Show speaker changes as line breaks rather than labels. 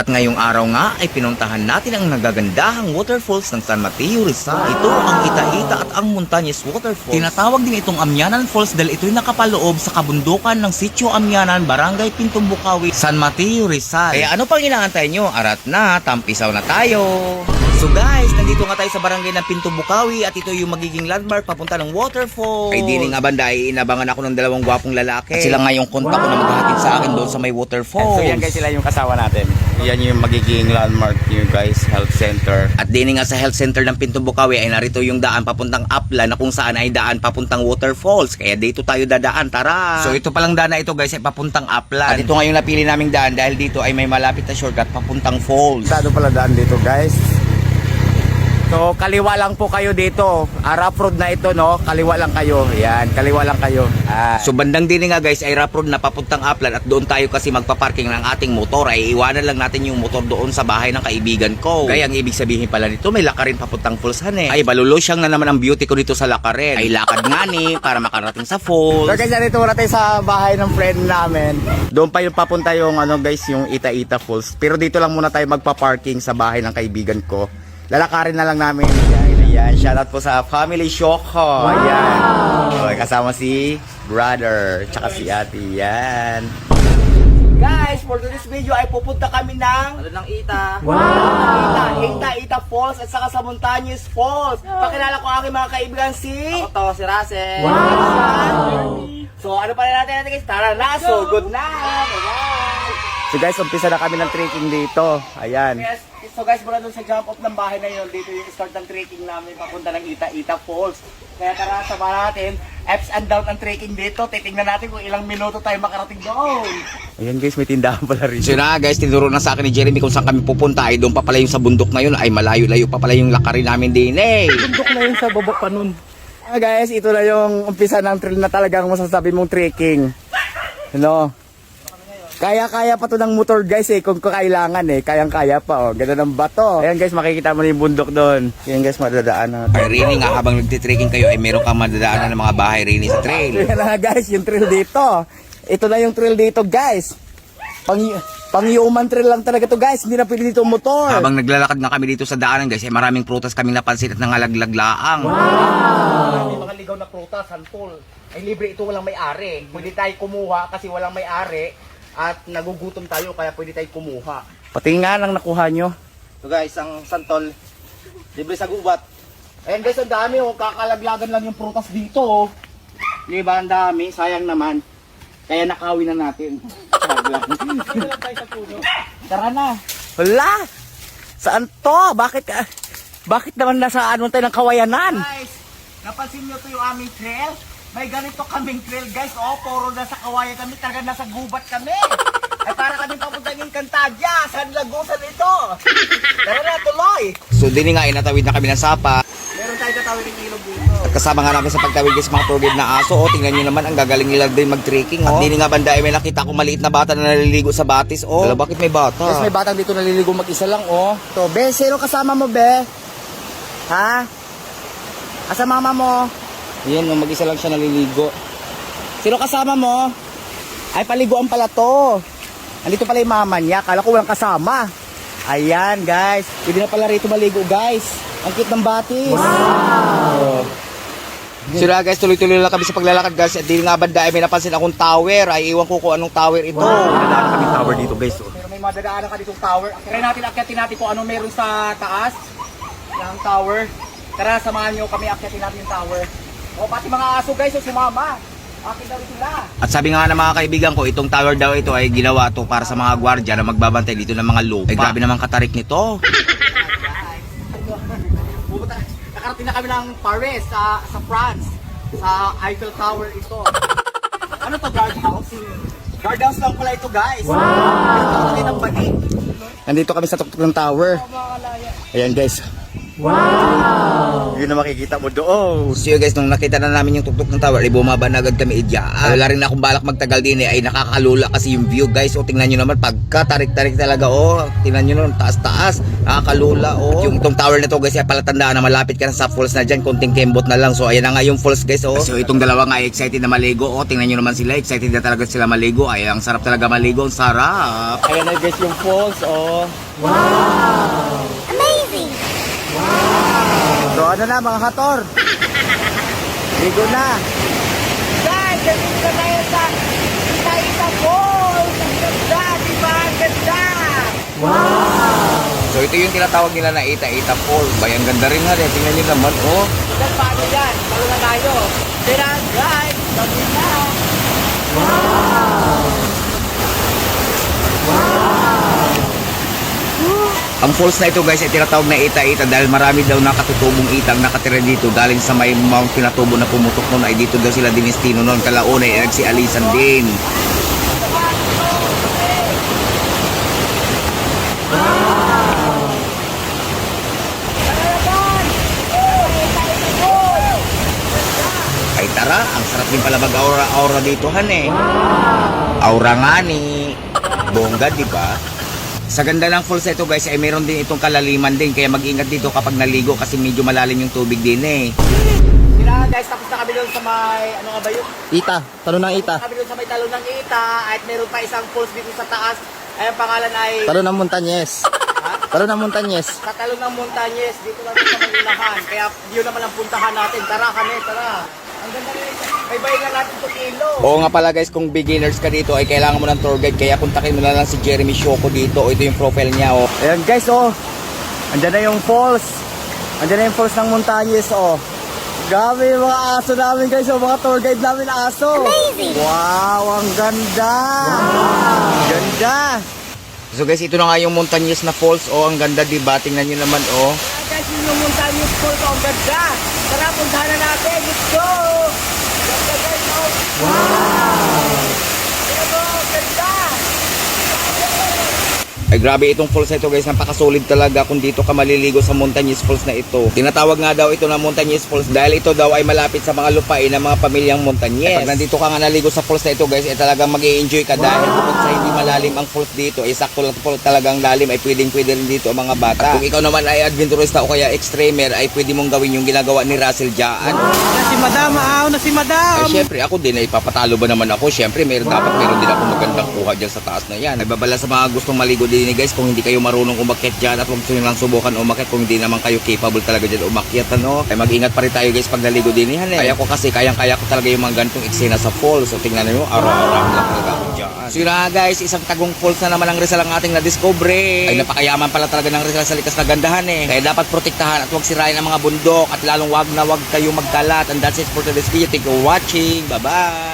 At ngayong araw nga ay pinuntahan natin ang nagagandahang waterfalls ng San Mateo Rizal. Ito ang Ita-Ita at ang Montañes Waterfalls. Tinatawag din itong Amyanan Falls dahil ito'y nakapaloob sa kabundukan ng Sitio Amyanan, Barangay Pintong Bukawi, San Mateo Rizal. Kaya ano pang inaantay nyo? Arat na, tampisaw na tayo! So guys, nandito nga tayo sa barangay ng Pinto Bukawi at ito yung magiging landmark papunta ng waterfall. Ay di nga banda, ay inabangan ako ng dalawang gwapong lalaki. At sila nga yung kontak ko na maghahatid sa akin doon sa may waterfall.
So yan guys sila yung kasawa natin. Yan yung magiging landmark nyo guys, health center.
At din nga sa health center ng Pinto Bukawi ay narito yung daan papuntang Apla na kung saan ay daan papuntang waterfalls. Kaya dito tayo dadaan, tara! So ito palang daan na ito guys ay papuntang Apla. At ito nga yung napili naming daan dahil dito ay may malapit na shortcut papuntang falls.
Sado pala daan dito guys. So kaliwa lang po kayo dito. Ah, rough road na ito no. Kaliwa lang kayo. Yan, kaliwa lang kayo. Ah,
So bandang din nga guys ay rough road na papuntang Aplan at doon tayo kasi magpaparking ng ating motor ay iwanan lang natin yung motor doon sa bahay ng kaibigan ko. Kaya ang ibig sabihin pala nito may lakarin papuntang Fulsan eh. Ay balulusyang na naman ang beauty ko dito sa lakarin. Ay lakad nga ni para makarating sa falls.
So guys, dito muna tayo sa bahay ng friend namin. Doon pa yung papunta yung ano guys, yung Ita-Ita Falls. Pero dito lang muna tayo magpa-parking sa bahay ng kaibigan ko. Lalakarin na lang namin. Yan, yan. Shoutout po sa Family Shoko. Ayan. Okay, kasama si brother, tsaka si ate. Yan. Guys, for today's video ay pupunta kami ng
Ano ng ita?
Ita, Ita, Ita Falls at saka sa Montañez Falls. Pakilala ko ang aking mga kaibigan si...
Ako to, si Russell.
So ano pa rin natin natin guys? Tara na! So good na! So guys, umpisa na kami ng trekking dito. Ayan. Yes. So guys, mula dun sa jump off ng bahay na yun, dito yung start ng trekking namin papunta ng Ita Ita Falls. Kaya tara, sama natin. Ups and down ang trekking dito. Titingnan natin kung ilang minuto tayo makarating doon. Ayan guys, may tindahan pala rin.
So na nga, guys, tinuro na sa akin ni Jeremy kung saan kami pupunta. Ay doon pa pala yung sa bundok na yun. Ay malayo-layo pa pala yung lakarin namin din eh.
Bundok na yun sa baba pa nun. Ah, guys, ito na yung umpisa ng trail na talagang masasabi mong trekking. Ano? Kaya-kaya pa to ng motor guys eh, kung kailangan eh. Kayang-kaya pa oh. Ganda ng bato. Ayan guys, makikita mo na yung bundok doon. Ayan guys, madadaan na.
Ay Rini nga, habang nagtitrekking kayo, ay meron kang madadaanan ng mga bahay Rini sa trail.
Ayan na guys, yung trail dito. Ito na yung trail dito guys. Pang, pang human trail lang talaga to guys. Hindi na pwede dito motor.
Habang naglalakad nga kami dito sa daanan guys, ay maraming prutas kaming napansin at nangalaglag-laang.
May mga ligaw na prutas, santol. Ay libre ito walang may-ari. Pwede tayo kumuha kasi walang may-ari at nagugutom tayo kaya pwede tayo kumuha. Pati nga lang nakuha nyo. So guys, ang santol, libre sa gubat. Ayan guys, ang dami oh. Kakalaglagan lang yung prutas dito oh. Di ba ang dami? Sayang naman. Kaya nakawin na natin. Tara na. Wala! Saan to? Bakit, bakit naman nasa ano tayo ng kawayanan? Guys, napansin nyo to yung aming trail? May ganito kaming trail guys. Oh, puro nasa kawayan kami. Talaga nasa gubat kami. Ay para kami papunta ng Cantagya. San Lagusan ito. Tara na, tuloy.
So din nga, inatawid na kami ng sapa.
Meron tayo tatawid ng ilog dito.
At kasama nga namin sa pagtawid guys mga tugid na aso. O, tingnan nyo naman, ang gagaling nila din mag-trekking. At din nga banda, ay may nakita akong maliit na bata na naliligo sa batis. Oh, Wala, bakit may bata?
Tapos may batang dito naliligo mag-isa lang, oh. To, be, sino kasama mo, be? Ha? Asa mama mo? Yan, oh, mag-isa lang siya naliligo. Sino kasama mo? Ay, paliguan pala to. Andito pala yung mama niya. Kala ko walang kasama. Ayan, guys. Pwede na pala rito maligo, guys. Ang cute ng batis. Wow.
So na guys, tuloy-tuloy lang kami sa paglalakad guys. At din nga banda, ay may napansin akong tower. Ay iwan ko kung anong tower ito.
Nadaanan kami tower dito, guys. Pero may madadaanan ka ditong tower. Try natin akyatin natin kung ano meron sa taas ng tower. Tara, samahan nyo kami akyatin natin yung tower. O, pati mga aso guys, o sumama. Akin daw sila.
At sabi nga ng mga kaibigan ko, itong tower daw ito ay ginawa to para sa mga gwardya na magbabantay dito ng mga lupa. Ay grabe naman katarik nito.
Pupunta, nakarating na kami ng Paris, sa, sa France. Sa Eiffel Tower ito. ano to, guardhouse? Guardhouse lang pala ito, guys. Wow! Ito balik. Nandito kami sa tuktok ng tower. Ayan, guys. Wow! Yun na makikita mo doon.
So yun guys, nung nakita na namin yung tuktok ng tower, ay bumaba na agad kami idya. Wala rin akong balak magtagal din eh, ay nakakalula kasi yung view guys. O tingnan nyo naman, pagka tarik-tarik talaga, oh. Tingnan nyo naman, taas-taas. Nakakalula, oh. Yung itong tower na to guys, ay palatandaan na malapit ka na sa falls na dyan, konting kembot na lang. So ayan na nga yung falls guys, oh. So itong dalawa nga excited na maligo, oh. Tingnan nyo naman sila, excited na talaga sila maligo. Ay, ang sarap talaga maligo, ang sarap.
Ayan na guys yung falls, oh. So ano na mga hator? Ligo na. Guys, nandito na tayo sa Ita-Ita Falls. Ang ganda, di ba? Ang ganda.
So ito yung tinatawag nila na Ita-Ita Falls. Bayang ganda rin nga, eh. tingnan nyo naman, oh.
Yan, paano yan? Paano na tayo? Tira, guys. Sabi na.
Ang falls na ito guys ay tinatawag na ita-ita dahil marami daw nakatutubong itang nakatira dito galing sa may Mount Pinatubo na pumutok noon ay dito daw sila dinestino noon kalauna ay nagsialisan din. Ay tara, ang sarap din pala mag-aura-aura dito han eh. Aura nga ni. Bongga, di ba? Sa ganda ng falls ito guys ay meron din itong kalaliman din kaya mag-ingat dito kapag naligo kasi medyo malalim yung tubig din eh.
Tira, guys. Tapos na kami doon sa may, ano nga ba yun?
Ita. Talo ng ita.
Kami doon sa may talon ng Ita. At meron pa isang falls dito sa taas. Ay, ang pangalan ay...
Talo ng Montanyes.
Ha?
Talo ng Montanyes.
Sa talon ng Montanyes. Dito lang sa may unahan. Kaya yun naman ang puntahan natin. Tara, kami, tara. Ang ganda rin. Bayan na natin itong ilo.
Oo nga pala guys, kung beginners ka dito ay kailangan mo ng tour guide kaya kontakin mo na lang si Jeremy Shoko dito. O ito yung profile niya oh.
Ayan guys, oh. Andyan na yung falls. Andyan na yung falls ng Montañes, oh. Grabe yung mga aso namin guys, oh. Mga tour guide namin aso. Amazing! Wow, ang ganda! Ganda!
So guys, ito na nga yung Montañes na falls. Oh, ang ganda diba? Tingnan nyo naman oh.
guys, yun yung Montañes falls, oh. Ang ganda! Tara, puntahan na natin. Let's go! Ganda guys, oh. Wow! Ayan, oh, ganda!
Ay grabe itong falls na ito guys, napakasulit talaga kung dito ka maliligo sa Montañes Falls na ito. Tinatawag nga daw ito na Montañes Falls dahil ito daw ay malapit sa mga lupain ng mga pamilyang Montañes. Pag nandito ka nga naligo sa falls na ito guys, ay talagang mag enjoy ka dahil bukod sa hindi malalim ang falls dito, ay sakto lang po talagang lalim ay pwedeng pwede rin dito ang mga bata. At kung ikaw naman ay adventurista o kaya extremer, ay pwede mong gawin yung ginagawa ni Russell Jaan.
Na si Madam. Aaw na si Madam.
Ay syempre ako din ay papatalo ba naman ako. Syempre meron dapat meron din ako magandang kuha diyan sa taas na yan. Nagbabala sa mga gustong maligo din ni guys kung hindi kayo marunong umakyat diyan at huwag niyo lang subukan umakyat kung hindi naman kayo capable talaga diyan umakyat ano. Ay mag-ingat pa rin tayo guys pag naligo din yan eh. Kaya ko kasi kayang-kaya ko talaga yung mga ganitong eksena sa falls. So tingnan niyo, araw-araw lang talaga. So yun na guys, isang tagong falls na naman ang Rizal ang ating na-discover. Ay napakayaman pala talaga ng Rizal sa likas na gandahan eh. Kaya dapat protektahan at huwag sirain ang mga bundok at lalong wag na wag kayo magkalat. And that's it for today's video. Thank you for watching. Bye-bye!